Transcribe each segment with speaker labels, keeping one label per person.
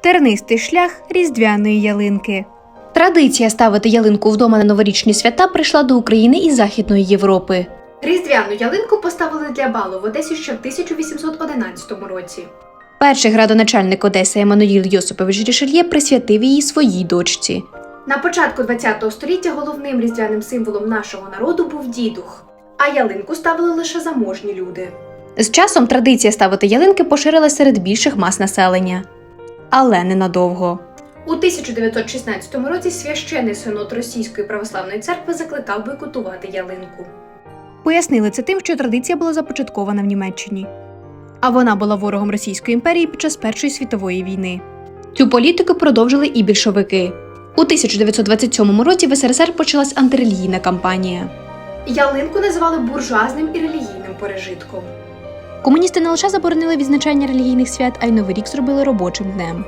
Speaker 1: Тернистий шлях різдвяної ялинки.
Speaker 2: Традиція ставити ялинку вдома на новорічні свята прийшла до України із Західної Європи.
Speaker 1: Різдвяну ялинку поставили для балу в Одесі ще в 1811 році.
Speaker 2: Перший градоначальник Одеси Еммануїл Йосипович Рішельє присвятив її своїй дочці.
Speaker 1: На початку ХХ століття головним різдвяним символом нашого народу був дідух, а ялинку ставили лише заможні люди.
Speaker 2: З часом традиція ставити ялинки поширилась серед більших мас населення. Але ненадовго.
Speaker 1: У 1916 році священний синод Російської православної церкви закликав бойкотувати ялинку. Пояснили це тим, що традиція була започаткована в Німеччині. А вона була ворогом Російської імперії під час Першої світової війни.
Speaker 2: Цю політику продовжили і більшовики. У 1927 році в СРСР почалась антирелігійна кампанія.
Speaker 1: Ялинку називали буржуазним і релігійним пережитком.
Speaker 2: Комуністи не лише заборонили відзначання релігійних свят, а й Новий рік зробили робочим днем.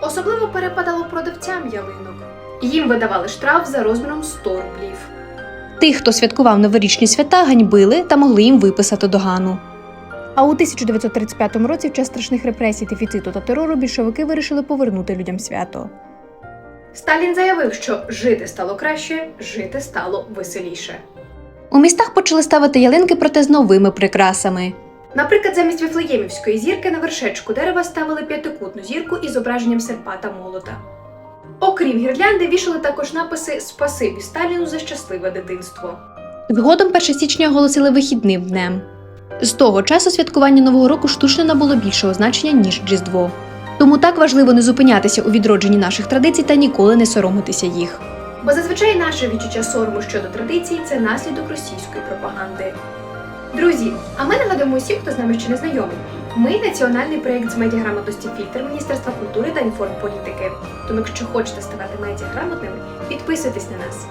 Speaker 1: Особливо перепадало продавцям ялинок. Їм видавали штраф за розміром 100 рублів.
Speaker 2: Тих, хто святкував новорічні свята, ганьбили та могли їм виписати догану.
Speaker 1: А у 1935 році, в час страшних репресій, дефіциту та терору, більшовики вирішили повернути людям свято. Сталін заявив, що жити стало краще, жити стало веселіше.
Speaker 2: У містах почали ставити ялинки, проте з новими прикрасами.
Speaker 1: Наприклад, замість вифлеємівської зірки на вершечку дерева ставили п'ятикутну зірку із зображенням серпа та молота. Окрім гірлянди, вішали також написи Спасибі Сталіну за щасливе дитинство.
Speaker 2: Згодом 1 січня оголосили вихідним днем. З того часу святкування Нового року штучно набуло більшого значення, ніж Різдво. Тому так важливо не зупинятися у відродженні наших традицій та ніколи не соромитися їх.
Speaker 1: Бо зазвичай наше відчуття сорому щодо традицій це наслідок російської пропаганди. Друзі, а ми нагадуємо усім, хто з нами ще не знайомий. Ми національний проєкт з медіаграмотності фільтр Міністерства культури та інформполітики. Тому, якщо хочете ставати медіаграмотними, підписуйтесь на нас.